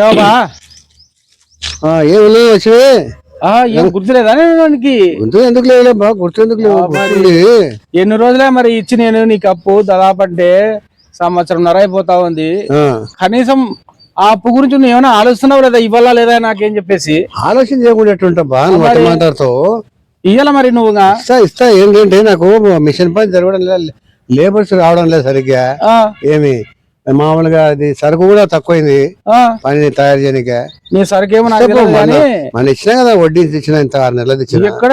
ఏవా ఏమి వచ్చి ఏం గుర్తులేదా నీకు గుర్తు ఎందుకు బా గుర్తు లేవు. ఎన్ని రోజులే మరి ఇచ్చి నేను నీకు అప్పు దాదాపు అంటే సంవత్సరంన్నర అయిపోతా ఉంది. కనీసం ఆ అప్పు గురించి నువ్వు ఏమైనా ఆలోచిస్తున్నావు లేదా? ఇవ్వాలా లేదా నాకేం చెప్పేసి? ఆలోచన చేయకుండా ఎట్లుంటా నువ్వు మరి. మాట్లాడుతావు? ఇయ్యాల మరి నువ్వుగా ఇస్తా ఇస్తా. ఏంటంటే నాకు మిషన్ పని జరగడం లేదు. లేబర్స్ రావడం లేదు సరిగ్గా. ఏమి? మామూలుగా అది సరుకు కూడా తక్కువైంది. పని తయారు చేయనికే. నీ కానీ మన ఇచ్చినా కదా వడ్డీ ఇచ్చిన ఇంత ఆరు నెలలు ఇచ్చిన ఎక్కడ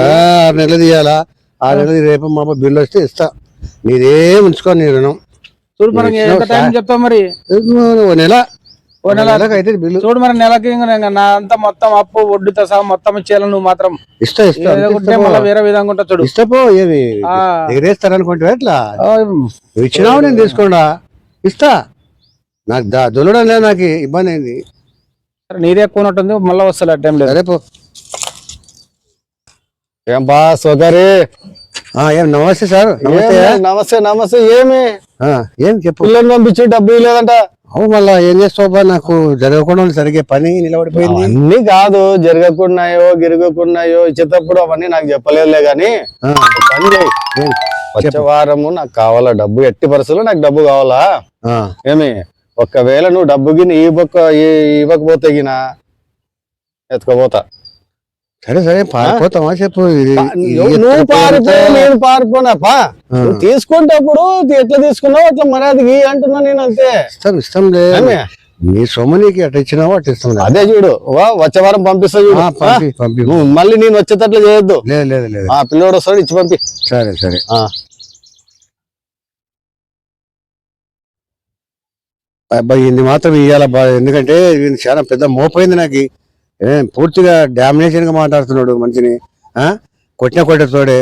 ఆ, ఆరు నెలలు తీయాలా ఆరు నెలలు రేపు మా బిల్లు వస్తే ఇస్తా. నీదేం ఉంచుకో నీ రుణం. చూడు మనం మరి? ఓ నెల ఓ నెల అయితే బిల్లు. చూడు మరి నెలకి అంతా మొత్తం అప్పు వడ్డీతో సహా మొత్తం ఇచ్చేయాలి నువ్వు మాత్రం. ఒకటి ఇస్తా మళ్ళీ. వేరే విధంగా ఉంటా చూడు. ఇష్టపో ఏమి ఆ. ఎగరేస్తారనుకుంటే ఎట్లా? ఇచ్చినావు నేను తీసుకోండా? ఇస్తా. నాకు దా దొల్లడం లేదు నాకు ఇబ్బంది అయింది. సరే నీదే ఎక్కువ ఉన్నట్టుంది మళ్ళీ వస్తా టైం లేదు సరే పో. ఏం బా సోదరి? ఆ, ఏం నమస్తే సార్. నమస్తే. ఏం నమస్తే నమస్తే ఏమి? ఏం చెప్పు? పిల్లల్ని పంపించి డబ్బు లేదంట అవు మళ్ళా ఏం చేస్తావు నాకు జరగకుండా సరిగ్గా పని నిలబడిపోయింది. అన్ని కాదు జరగకున్నాయో గిరగకున్నాయో ఇచ్చేటప్పుడు అవన్నీ నాకు చెప్పలేదులే గాని పని చేయి? వచ్చే వారము నాకు కావాలా డబ్బు? ఎట్టి పరిస్థితుల్లో నాకు డబ్బు కావాలా? ఏమి? ఒక్కవేళ నువ్వు డబ్బు గిని ఇవ్వక ఇవ్వకపోతే గిన ఎత్తుకోపోతా. సరే సరే పారిపోతావా చెప్పు? నువ్వు. పారిపో నేను పారిపోనాపా. నువ్వు తీసుకుంటప్పుడు ఎట్లా తీసుకున్నావు? అట్లా మర్యాదకి అంటున్నా నేను అంతే. ఇస్తాం ఇస్తాంలే ఏమి? నీ సొమ్ము నీకు ఎట్ట ఇచ్చినావో అట్ట ఇస్తాం అదే చూడు. వా, వచ్చే వారం పంపిస్తా చూడు. పంపి మళ్ళీ నేను వచ్చేటట్లు చేయొద్దు. లేదు లేదు లేదు ఆ పిల్లోడు వస్తాడు ఇచ్చి పంపి. సరే సరే. ఆ. అబ్బాయి ఇది మాత్రం ఇయ్యాలబ్బా. ఎందుకంటే చాలా పెద్ద మోపోయింది నాకు. పూర్తిగా డామినేషన్గా మాట్లాడుతున్నాడు మనిషిని ఆ? కొట్టిన కొట్టతోడే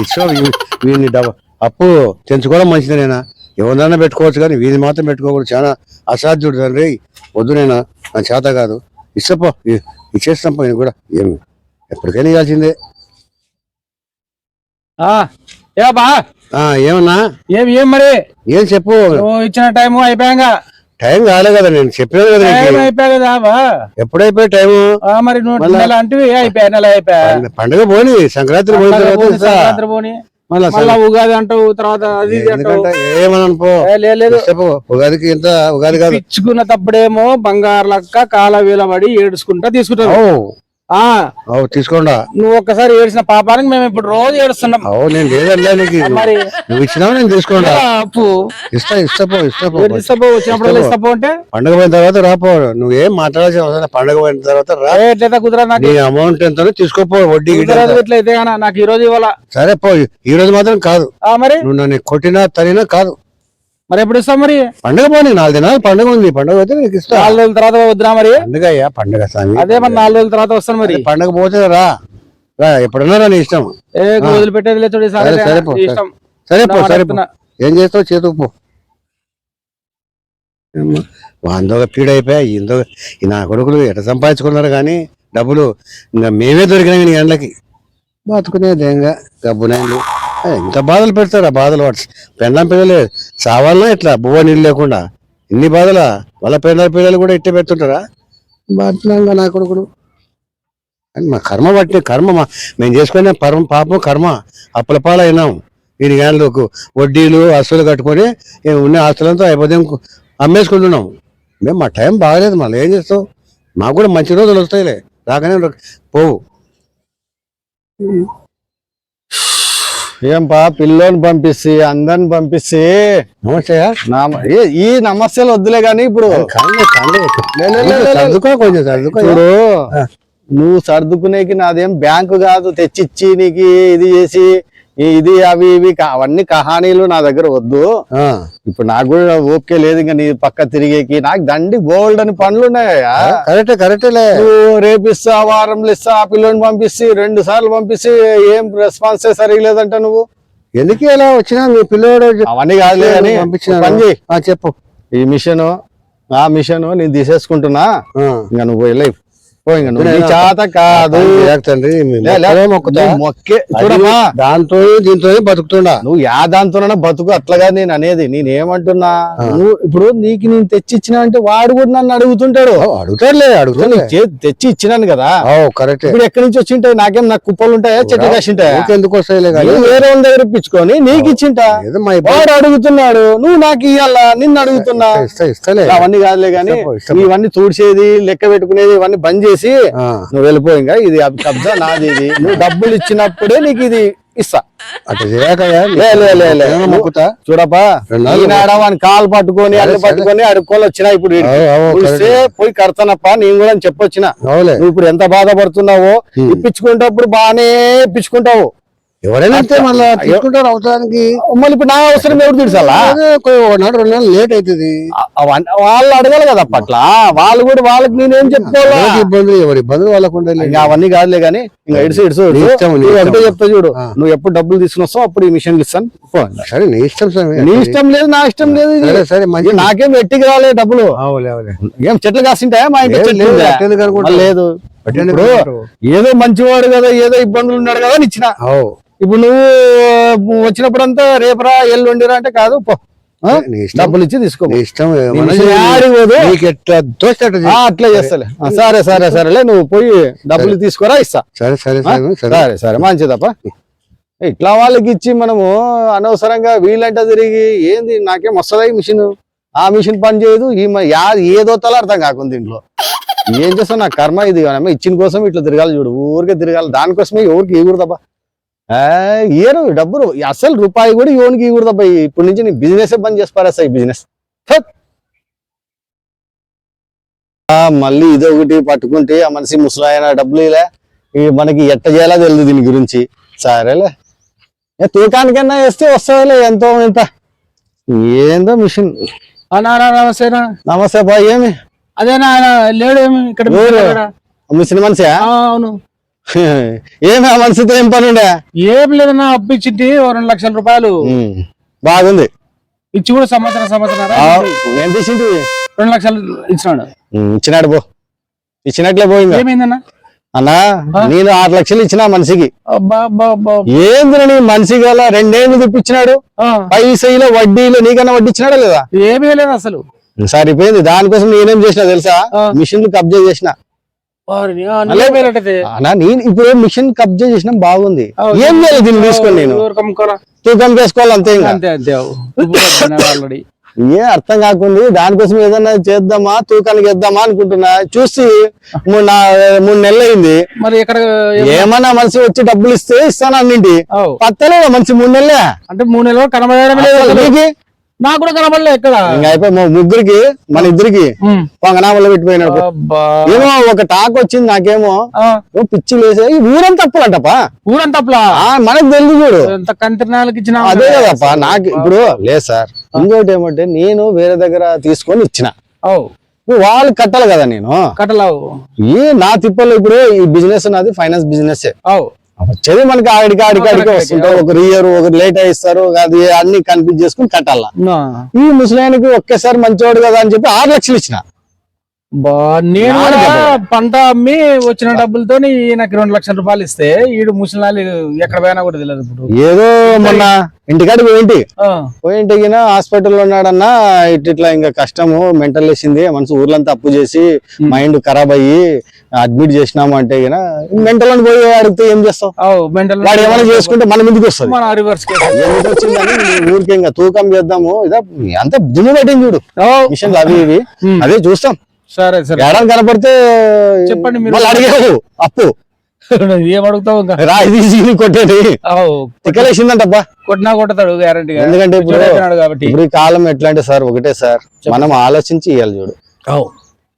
ఇష్టం వీ- వీని డబ్బ- అప్పు తెంచుకోవడం మంచిదేనా ఎవరినైనా పెట్టుకోవచ్చు కానీ వీని మాత్రం పెట్టుకోకూడదు. చాలా అసాధ్యుడు తండ్రి. వద్దు నేను? నా చేత కాదు. ఇష్టపో ఇచ్చేస్తాం పో ఈయన కూడా ఏం ఎప్పటికైనా ఇవ్వాల్సిందే. ఆ, ఏ బా ఆ ఏమన్నా? ఏం ఏం మరి? ఏం చెప్పు? ఇచ్చిన టైం అయిపోయాక టైం కాలే కదా నేను చెప్పాను కదా టైం. అయిపోయా కదా బా ఎప్పుడైపోయి ఆ, మరి నెల అంటే అయిపోయా నెల అయిపోయా? పండ- పండగ పోని సంక్రాంతి పోయిన తర్వాత. సంక్రాంతి పోనీ, మళ్ళా ఉగాది అంటావు తర్వాత అది లేదు ఉగాదికి ఎంత ఉగాది కాదు. పిచ్చుకున్న తప్పుడేమో బంగారు లక్క కాల వీలబడి ఏడుచుకుంటా తీసుకుంటావు అవు. ఆ. తీసుకోండా. నువ్వు ఒక్కసారి ఏడ్చిన పాపానికి మేము ఇప్పుడు రోజు ఏడుస్తున్నాం. నేను లేదన్నా నీకు. మరి నువ్వు ఇచ్చినావు నేను తీసుకోండా అప్పు ఇస్తా ఇస్తా పో ఇస్తా పో. ఇస్తాపో వచ్చినప్పుడు ఇస్తాపో అంటే? పండగ పోయిన తర్వాత రాపో నువ్వేం మాట్లాడాల్సిన అవసరం లేదు. పండగ పోయిన తర్వాత రా. ఏ, ఎట్లయితే కుదరదు నాకు? నీ అమౌంట్ ఎంతనో తీసుకోపో వడ్డీ ఎంత. గానా నాకు ఈ రోజు ఇవ్వాలా? సరే పో ఈ రోజు మాత్రం కాదు. ఆ, మరి? నువ్వు నన్ను కొట్టినా తనినా కాదు. మరి ఎప్పుడు ఇస్తాం మరి? పండగ పోనీ నాలుగు దినాలు పండగ ఉంది. పండగ పోతే నీకు ఇస్తా. నాలుగు రోజుల తర్వాత వద్దురా మరి? పండగ అయ్యా పండగ స్వామి. అదే మరి నాలుగు రోజుల తర్వాత వస్తాను మరి. పండగ పోతే రా. రా ఎప్పుడన్నా రా నీ ఇష్టం. ఏ వదిలిపెట్టేది లేదు చూడు ఈసారి. సరే, సరే పో, నీ ఇష్టం. సరే పో నా సరే పో. అడుగుతున్నా. ఏం చేస్తావు? చేతుకు పో. వాందోగ పీడైపోయా ఇందో ఈ నా కొడుకులు ఎట సంపాదించుకున్నారు కానీ డబ్బులు ఇంకా మేమే దొరికినాయి నీ ఎండ్లకి. బతుకునేది ఏంగా డబ్బునైంది. ఎంత బాధలు పెడతారు? ఆ బాధలు వాడు పెండం పిల్లలే. సావాలనా ఇట్లా బువ్వ నీళ్ళు లేకుండా. ఇన్ని బాధలా? వాళ్ళ పెండ పిల్లలు కూడా ఇట్టే పెడుతుంటారా? బాధలంగా నా కొడుకులు. అని మా కర్మ పట్టి కర్మ మా మేము చేసుకునే పరమ పాపం కర్మ. అప్పుల పాలైనాం. వీడి గానులకు వడ్డీలు అసలు కట్టుకొని ఉన్న ఆస్తులంతా అయిపోతే ఇంకో- అమ్మేసుకుంటున్నాం. మేము మా టైం బాగలేదు. మళ్ళీ ఏం చేస్తావు మాకు కూడా మంచి రోజులు వస్తాయిలే. రాకనే పోవు. ఏం పా పిల్లోని పంపిస్తే అందరిని పంపిస్తే నమస్తే ఏ- ఈ నమస్తేలు వద్దులే గాని ఇప్పుడు కాండే కాండే లే, లే, లే, లే. సర్దుకో కొంచెం చూడు. నువ్వు సర్దుకునేకి నాదేం బ్యాంకు కాదు తెచ్చిచ్చి నీకు ఇది చేసి ఇది అవి ఇవి అవన్నీ కహానీలు నా దగ్గర వద్దు. ఇప్పుడు నాకు కూడా ఓకే లేదు ఇంకా నీ పక్క తిరిగేకి. నాకు దండి బోల్డ్ అని పనులు ఉన్నాయా కరెక్టే కరెక్టేలే. నువ్వు రేపు ఇస్తా వారంలో ఇస్తా ఆ పిల్లోని పంపిస్తే రెండు సార్లు పంపిస్తే ఏం రెస్పాన్స్ సరిగా లేదంట నువ్వు. ఎందుకు ఇలా వచ్చినా మీ పిల్లోడు అవన్నీ కాదులే కానీ పంపించిన పని చేయి. ఆ, చెప్పు. ఈ మిషన్ ఆ మిషన్ నేను తీసేసుకుంటున్నా. ఇంకా నువ్వు వెళ్ళి చేత కాదు. మొక్కే. చూడమ్మా. దాంతో దీంతో బతుకుతుండా? నువ్వు యా దాంతోనైనా బతుకు అట్లగా నేను అనేది. నేనేమంటున్నా నువ్వు ఇప్పుడు నీకు నేను తెచ్చి ఇచ్చిన అంటే వాడు కూడా నన్ను అడుగుతుంటాడు. అడుగుతాడులే చే- తెచ్చి ఇచ్చినాను కదా కరెక్టే. ఇప్పుడు ఎక్కడి నుంచి వచ్చి ఉంటాయి నాకేం నాకు కుప్పలు ఉంటాయా చెట్లు కాసి ఉంటాయా ఎందుకు వస్తాయిలే నువ్వు వేరే వాళ్ళ దగ్గర ఇప్పించుకొని నీకు ఇచ్చింటా? వాడు అడుగుతున్నాడు నువ్వు నాకు ఇయ్యాలా? నిన్ను అడుగుతున్నా. అవన్నీ కాదులే గాని. ఇవన్నీ తూడ్చేది లెక్క పెట్టుకునేది ఇవన్నీ బంద్ చేసి నువ్వు వెళ్ళిపో ఇంకా. ఇది కబ్జా నాది ఇది. నువ్వు డబ్బులు ఇచ్చినప్పుడే నీకు ఇది ఇస్తా. అట్లా చేయకయ్యా. చూడపా ఈనాడ వాని కాలు పట్టుకొని సరే. పట్టుకొని అడుక్కొని వచ్చినా ఇప్పుడు ఇస్తే పోయి కడతానప్ప నేను కూడా అని చెప్పొచ్చిన. నువ్వు ఇప్పుడు ఎంత బాధపడుతున్నావో ఇప్పించుకునేటప్పుడు బాగానే ఇప్పించుకుంటావు. ఎవరైనా అంతే మళ్ళా తీసుకుంటారు అవసరానికి. మళ్ళీ ఇప్పుడు నా అవసరం ఎవరు తీర్చాలా నాడు రెండు నెలలు లేట్ అవుతుంది వాళ్ళు అడగాలి కదా అప్పట్లా. వాళ్ళు కూడా వాళ్ళకి నేనేం చెప్పుకోవాలా? ఇబ్బందులు ఎవరి ఇబ్బందులు వాళ్ళకు ఉండాలి అవన్నీ కాదులే గానీ ఇంకా ఇడుసు ఇడుసు ఇష్టం. చెప్తా చూడు. నువ్వు ఎప్పుడు డబ్బులు తీసుకుని వస్తావు అప్పుడు ఈ మిషన్ ఇస్తాను. సరే నీ ఇష్టం స్వామి. నీ ఇష్టం లేదు నా ఇష్టం లేదు. సరే సరే మంచి నాకేం వెట్టికి రాలే డబ్బులు. ఏం చెట్లు కాసింటాయా? మా ఇంట్లో లేదు? ఏదో మంచివాడు కదా ఏదో ఇబ్బందులు ఉన్నాడు కదా అని ఇచ్చిన. ఇప్పుడు నువ్వు వచ్చినప్పుడు అంతా రేపరా ఎల్లుండిరా అంటే కాదు పో. డబ్బులు ఇచ్చి తీసుకో. అట్లా చేస్తలే. సరే. సరే సరేలే నువ్వు పోయి డబ్బులు తీసుకోరా ఇస్తా. సరే సరే? సరే సరే. మంచిదప్ప. ఇట్లా వాళ్ళకి ఇచ్చి మనము అనవసరంగా వీళ్ళంట తిరిగి ఏంది నాకేం వస్తుందా మిషన్. ఆ మిషన్ పని చేయదు ఈ ఏదో తల అర్థం కాకుండా దీంట్లో. ఏం చేస్తావు నా కర్మ ఇది ఇచ్చిన కోసం ఇట్లా తిరగాలి చూడు ఊరికే తిరగాలి. దానికోసమే ఎవరికి ఇవ్వకూడదబ్బా. ఏరు డబ్బులు. అసలు రూపాయి కూడా ఎవరికి ఇవ్వకూడదబ్బా ఇప్పటి నుంచి నీ బిజినెస్ బంద్ చేసి పారేస్తా ఈ బిజినెస్ మళ్ళీ ఇదో ఒకటి పట్టుకుంటే ఆ మనిషి ముసలాయన డబ్బులు ఇలా మనకి ఎట్ట చేయాలో తెలియదు దీని గురించి. సరేలే. ఏ తూకానికన్నా వేస్తే వస్తుందిలే ఎంతో ఎంత. ఏందో మిషన్. నమస్తేనా నమస్తే బా ఏమి? అదేనా లేడు ఏమి? ఇక్కడ? మిషన్ మనిషి అవును. ఏమి ఆ మనిషితో ఏం పని ఉండే ఏం లేదన్నా అప్పు ఇచ్చింది ఓ రెండు లక్షల రూపాయలు. బాగుంది. ఇచ్చి కూడా సంవత్సరం సంవత్సరం తీసింది రెండు లక్షలు ఇచ్చినాడు. ఇచ్చినాడు పో. ఇచ్చినట్లే పోయింది. ఏమైందన్నా? అన్నా నేను ఆరు లక్షలు ఇచ్చిన మనిషికి. నీ మనిషి గల రెండేళ్ళు తెప్పించినాడు? పైసలు వడ్డీలు నీకన్నా వడ్డీ ఇచ్చినాడా లేదా? ఏమీ లేదు అసలు. సరిపోయింది. దానికోసం నేనేం చేసిన తెలుసా. మిషన్లు కబ్జా చేసిన. అన్నా నేను ఇప్పుడు మిషన్ కబ్జా చేసిన బాగుంది. ఏం చేయాలి దీన్ని తీసుకొని నేను? తూకం వేసుకోవాలి అంతే ఏ అర్థం కాకుండా దానికోసం ఏదన్నా చేద్దామా తూకానికి వేద్దామా అనుకుంటున్నా. చూసి మూడు మూడు నెలలు అయింది మరి ఎక్కడ ఏమన్నా మనిషి వచ్చి డబ్బులు ఇస్తే ఇస్తాను అన్నింటి. పత్తలేదా మనిషి మూడు నెలలే? అంటే మూడు నెలలు కనబడడం లేదు. నీకు కూడా కనబడలే ఎక్కడ? ఇంకా అయిపోయి మా ముగ్గురికి మన ఇద్దరికి ఉమ్. పొంగనామలో పెట్టిపోయినాడు ఏమో ఒక టాక్ వచ్చింది నాకేమో. పిచ్చి లేసే ఈ ఊరంతా తప్పులంటపా ఊరంతా అప్లా ఆ మనకు తెలియదు చూడు. ఎంత ఇచ్చిన అదే కదప్పా నాకు ఇప్పుడు లేదు సార్. ఇంకోటి ఏమంటే నేను వేరే దగ్గర తీసుకొని ఇచ్చిన. వాళ్ళు కట్టాలి కదా నేను. కట్టలావు. ఈ నా తిప్పలు ఇప్పుడు ఈ బిజినెస్ నాది ఫైనాన్స్ బిజినెస్ వచ్చేది మనకి ఆడికి ఆడికి ఆడికి వస్తుంటారు ఒకరు ఇయర్ ఒకరు లేట్ ఇస్తారు అది అన్ని కనిపించేసుకుని కట్టాల నా. ఈ ముసలాయనకి ఒకేసారి మంచివాడు కదా అని చెప్పి ఆరు లక్షలు ఇచ్చిన నేను. పంట అమ్మి వచ్చిన డబ్బులతో నాకు రెండు లక్షల రూపాయలు ఇస్తే ఈడు ముసలాలు ఎక్కడ పోయినా కూడా తెలియదు ఇప్పుడు. ఏదో మొన్న ఇంటికాడికి పోయింటి పోయింటి హాస్పిటల్లో ఉన్నాడన్నా ఇట్ ఇట్లా ఇంకా కష్టము మెంటల్ వేసింది మనసు ఊర్లంతా అప్పు చేసి మైండ్ ఖరాబ్ అయ్యి అడ్మిట్ చేసినాము అంటే గిన మెంటల్ అని పోయి అడిగితే ఏం చేస్తావు? అవు మెంటల్ వాడు ఏమైనా చేసుకుంటే మన ముందుకు వస్తుంది. మన రివర్స్ ఊరికి ఇంకా తూకం చేద్దాము ఇదా అంత దుమ్ము పెట్టింది చూడు. అవు. మిషన్లు అవి ఇవి. అదే చూస్తాం. సరే సరే. ఏడాది కనపడితే చెప్పండి మీరు. అడిగావు అప్పు. ఏం అడుగుతావు ఇంకా? రాయి కొట్టేది. తిక్కలేసిందంటబ్బా. కొట్టినా కొడతాడు గ్యారంటీగా ఎందుకంటే ఇప్పుడు కాబట్టి. ఇప్పుడు ఈ కాలం ఎట్లా అంటే సార్? ఒకటే సార్. మనం ఆలోచించి ఇవ్వాలి చూడు.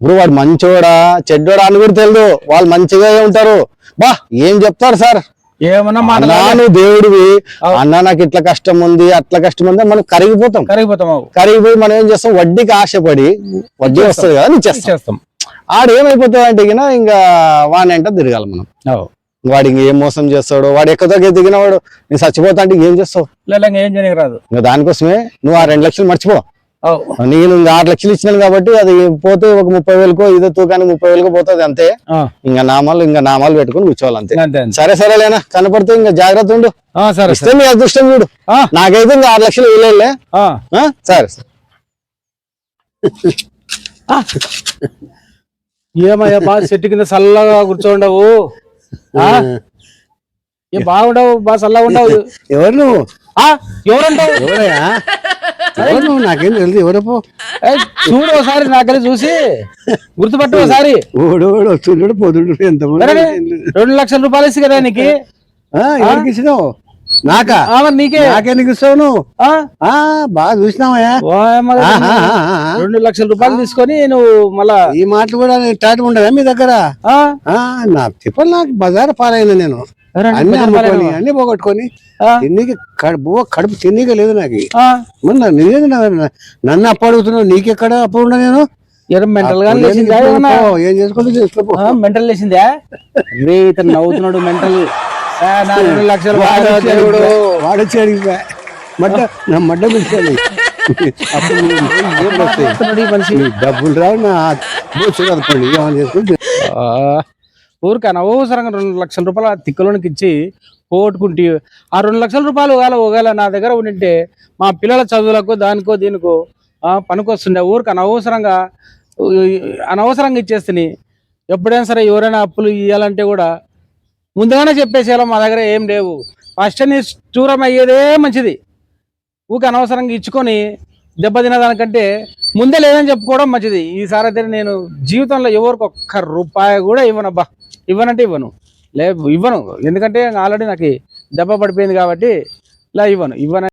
ఇప్పుడు వాడు మంచోడా చెడ్డోడా అని కూడా తెలియదు వాళ్ళు మంచిగా ఉంటారు. బా ఏం చెప్తారు సార్? ఏమన్నా దేవుడివి అన్నా నాకు ఇట్లా కష్టం ఉంది అట్లా కష్టం ఉంది మనం కరిగిపోతాం. కరిగిపోతాం కరిగిపోయి మనం ఏం చేస్తాం? వడ్డీకి ఆశపడి వడ్డీ వస్తుంది కదా అని చేస్తాం. చేస్తాం. ఆడు ఏమైపోతుంది అంటే ఇంకా వాడిని అంటే తిరగాలి మనం. అవు వాడు ఇంక ఏం మోసం చేస్తాడు వాడు ఎక్కదొక్క దిగిన వాడు నేను చచ్చిపోతా అంటే ఏం చేస్తావు? లేదా ఏం చేయడానికి రాదు. ఇంకా దానికోసమే నువ్వు ఆ రెండు లక్షలు మర్చిపో. నేను ఆరు లక్షలు ఇచ్చినాను కాబట్టి అది పోతే ఒక ముప్పై వేలకో ఇదో తూకానికి ముప్పై వేలకో పోతుంది అంతే. ఇంకా నామాలు ఇంకా నామాలు పెట్టుకొని కూర్చోవాలి అంతే. సరే సరేలేనా కనపడితే ఇంకా జాగ్రత్త ఉండు. సరే ఇస్తే మీ అదృష్టం చూడు. నాకైతే ఇంకా ఆరు లక్షలు. ఆ? సరే ఏమయ్యా బాగా చెట్టు కింద చల్లగా కూర్చోండవు? బాగుండవు బాగా చల్లగా ఉండవు. ఎవరు నువ్వు? ఆ, ఎవరంటావు? ఎవరయ్యా? ఎవరు నువ్వు? నాకేం తెలుసు ఎవరపో చూడు ఒకసారి నాకెళ్ళి చూసి. గుర్తుపట్టు ఒకసారి. ఓడు ఓడు వస్తుండడు సరే, రెండు లక్షల రూపాయలు ఇస్తే కదా నీకు? ఆ, ఎవరికి ఇచ్చినావు? నాకా? మరి నీకే? నాకెందుకు ఇస్తావు నువ్వు? ఆ? ఆ బాగా చూసినావయ్యా. రెండు లక్షల రూపాయలు తీసుకొని నువ్వు మళ్ళా ఈ మాటలు కూడా టాట ఉండదా మీ దగ్గర? ఆ? ఆ నా తిప్పలు నాకు బజార్ పాలైన నేను. అన్ని అమ్ముకొని. అన్ని పోగొట్టుకొని? తిన్నికి కడుపు కడుపు తిన్నిక లేదు నాకు? మరి నన్ను ఇదేంది నా- నన్ను అప్పు అడుగుతున్నావు? నీకెక్కడ అప్పు ఉండ నేను? మెంటల్గా ఏం చేసుకుంటూ చేసుకోపో మెంటల్ లేచిందా? రే ఇతను నవ్వుతున్నాడు మెంటల్. లక్షలు వాడొచ్చాడు ఇంకా. మడ్డ నా మడ్డ పిలిచాడు. అప్పుడు ఏం వస్తాయి? డబ్బులు రావు నా బోసు కదపండి ఏమని చేసుకుంటే ఆ, ఊరికి అనవసరంగా రెండు లక్షల రూపాయలు ఆ తిక్కలోనికి ఇచ్చి పోగొట్టుకుంటే ఆ రెండు లక్షల రూపాయలు ఒకవేళ ఒకవేళ నా దగ్గర ఉండింటే మా పిల్లల చదువులకు దానికో దీనికో పనికొస్తుండే. ఊరికి అనవసరంగా అనవసరంగా ఇచ్చేస్తుంది ఎప్పుడైనా సరే ఎవరైనా అప్పులు ఇవ్వాలంటే కూడా ముందుగానే చెప్పేసేలా మా దగ్గర ఏం లేవు. ఫస్ట్ నీ దూరం అయ్యేదే మంచిది. ఊరికి అనవసరంగా ఇచ్చుకొని దెబ్బ తినదానికంటే ముందే లేదని చెప్పుకోవడం మంచిది. ఈసారి అయితే నేను జీవితంలో ఎవరికి ఒక్క రూపాయి కూడా ఇవ్వనబ్బా. ఇవ్వనంటే ఇవ్వను. లే ఇవ్వను. ఎందుకంటే ఆల్రెడీ నాకు దెబ్బ పడిపోయింది కాబట్టి ఇలా ఇవ్వను. ఇవ్వను